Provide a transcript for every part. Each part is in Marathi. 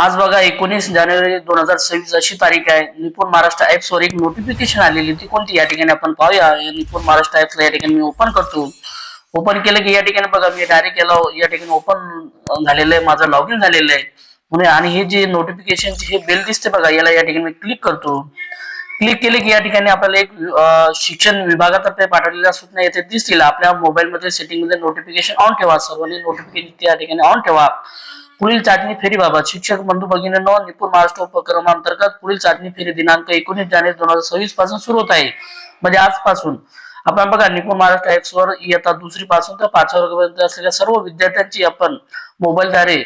आज बघा एकोणीस जानेवारी दोन हजार सव्वीस अशी तारीख आहे. निपुण महाराष्ट्र ऍप्स वर एक नोटिफिकेशन आलेली ती कोणती? या ठिकाणी आपण पाहूया. निपुण महाराष्ट्र ऍप्सला या ठिकाणी मी ओपन करतो. ओपन केलं की या ठिकाणी बघा मी डायरेक्ट केला या ठिकाणी ओपन झालेलं आहे. माझं लॉग इन झालेलं आहे. म्हणून आणि हे जे नोटिफिकेशन हे बेल दिसते बघा याला या ठिकाणी मी क्लिक करतो. क्लिक केले की या ठिकाणी आपल्याला एक शिक्षण विभागातर्फे पाठवलेल्या सूचना येथे दिसतील. आपल्या मोबाईल मध्ये सेटिंगमध्ये नोटिफिकेशन ऑन ठेवा. सर्वांनी नोटिफिकेशन या ठिकाणी ऑन ठेवा. पुढील चाचणी फेरीबाबत शिक्षक बंधू भगिनींनो निपुण महाराष्ट्र उपक्रमांतर्गत पुढील चाचणी फेरी दिनांक एकोणीस जानेवारी दोन हजार सव्वीसपासून सुरू होत आहे. म्हणजे आजपासून. आपण बघा निपुण महाराष्ट्र ऍप्स वर इयत्ता दुसरी पासून तर पाचव्या वर्गापर्यंत असलेल्या सर्व विद्यार्थ्यांची आपण मोबाईलद्वारे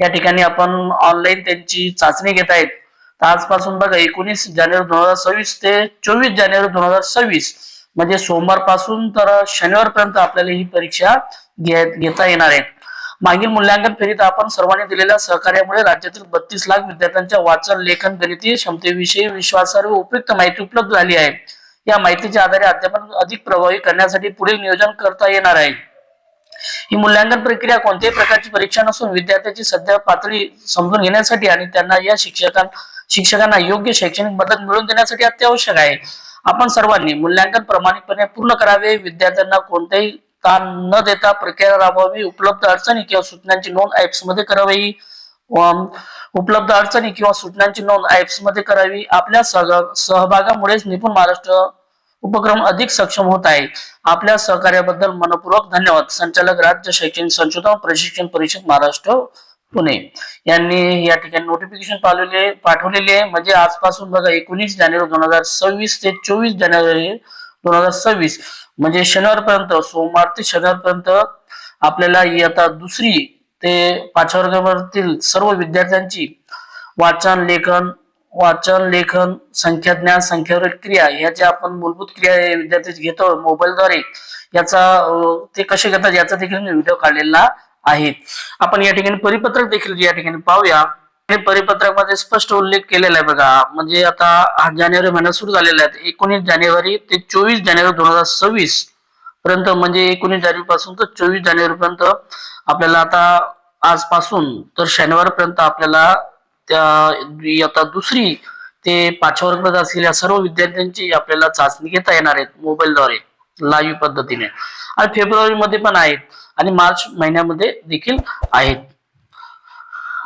या ठिकाणी आपण ऑनलाईन त्यांची चाचणी घेत आहेत. तर आजपासून बघा एकोणीस जानेवारी दोन हजार सव्वीस ते चोवीस जानेवारी दोन हजार सव्वीस. म्हणजे सोमवारपासून तर शनिवारपर्यंत आपल्याला ही परीक्षा घेता येणार आहे. मागील मूल्यांकन फेरीत आपण सर्वांनी दिलेल्या सहकार्यामुळे राज्यातील बत्तीस लाख विद्यार्थ्यांच्या वाचन लेखन गणितीय क्षमतेविषयी विश्वासार्ह व उपयुक्त माहिती उपलब्ध झाली आहे. या माहितीच्या आधारे अध्यापन अधिक प्रभावी करण्यासाठी पुढील नियोजन करता येणार आहे. ही मूल्यांकन प्रक्रिया कोणत्याही प्रकारची परीक्षा नसून विद्यार्थ्याची सध्या पातळी समजून घेण्यासाठी आणि त्यांना या शिक्षकां शिक्षकांना योग्य शैक्षणिक मदत मिळवून देण्यासाठी अत्यावश्यक आहे. आपण सर्वांनी मूल्यांकन प्रामाणिकपणे पूर्ण करावे. विद्यार्थ्यांना कोणत्याही ताण न देता प्रक्रिया राबवावी. उपलब्ध अडचणी किंवा सूचनांची नोंद ऍप्समध्ये करावी. उपलब्ध अडचणी किंवा सूचनांची नोंद ऍप्समध्ये करावी. आपल्या सहभागामुळेच निपुण महाराष्ट्र उपक्रम अधिक सक्षम होत आहे. आपल्या सहकार्याबद्दल मनपूर्वक धन्यवाद. संचालक राज्य शैक्षणिक संशोधन प्रशिक्षण परिषद महाराष्ट्र पुणे. यांनी या ठिकाणी नोटिफिकेशन पाठवले पाठवलेले आहे. म्हणजे आजपासून बघा एकोणीस जानेवारी दोन हजार सव्वीस ते चोवीस जानेवारी दोन हजार सव्वीस. म्हणजे शनिवारपर्यंत सोमवार ते शनिवारपर्यंत आपल्याला इयत्ता दुसरी ते पाचव्या वर्गावरील सर्व विद्यार्थ्यांची वाचन लेखन वाचन लेखन संख्या ज्ञान संख्यावर क्रिया ह्या ज्या आपण मूलभूत क्रिया हे विद्यार्थी घेतो मोबाईलद्वारे याचा ते कसे घेतात याचा देखील मी व्हिडिओ काढलेला आहे. आपण या ठिकाणी परिपत्रक देखील या ठिकाणी पाहूया. हे परिपत्रकामध्ये स्पष्ट उल्लेख केलेला आहे बघा. म्हणजे आता हा जानेवारी महिना सुरू झालेला आहे. एकोणीस जानेवारी ते चोवीस जानेवारी दोन हजार सव्वीस पर्यंत म्हणजे एकोणीस जानेवारी पासून तर चोवीस जानेवारी पर्यंत आपल्याला आता आजपासून तर शनिवार पर्यंत आपल्याला त्या आता दुसरी ते पाचव्या वर्गात असलेल्या सर्व विद्यार्थ्यांची आपल्याला चाचणी घेता येणार आहेत मोबाईलद्वारे लाईव्ह पद्धतीने. आणि फेब्रुवारी मध्ये पण आहेत आणि मार्च महिन्यामध्ये देखील आहेत.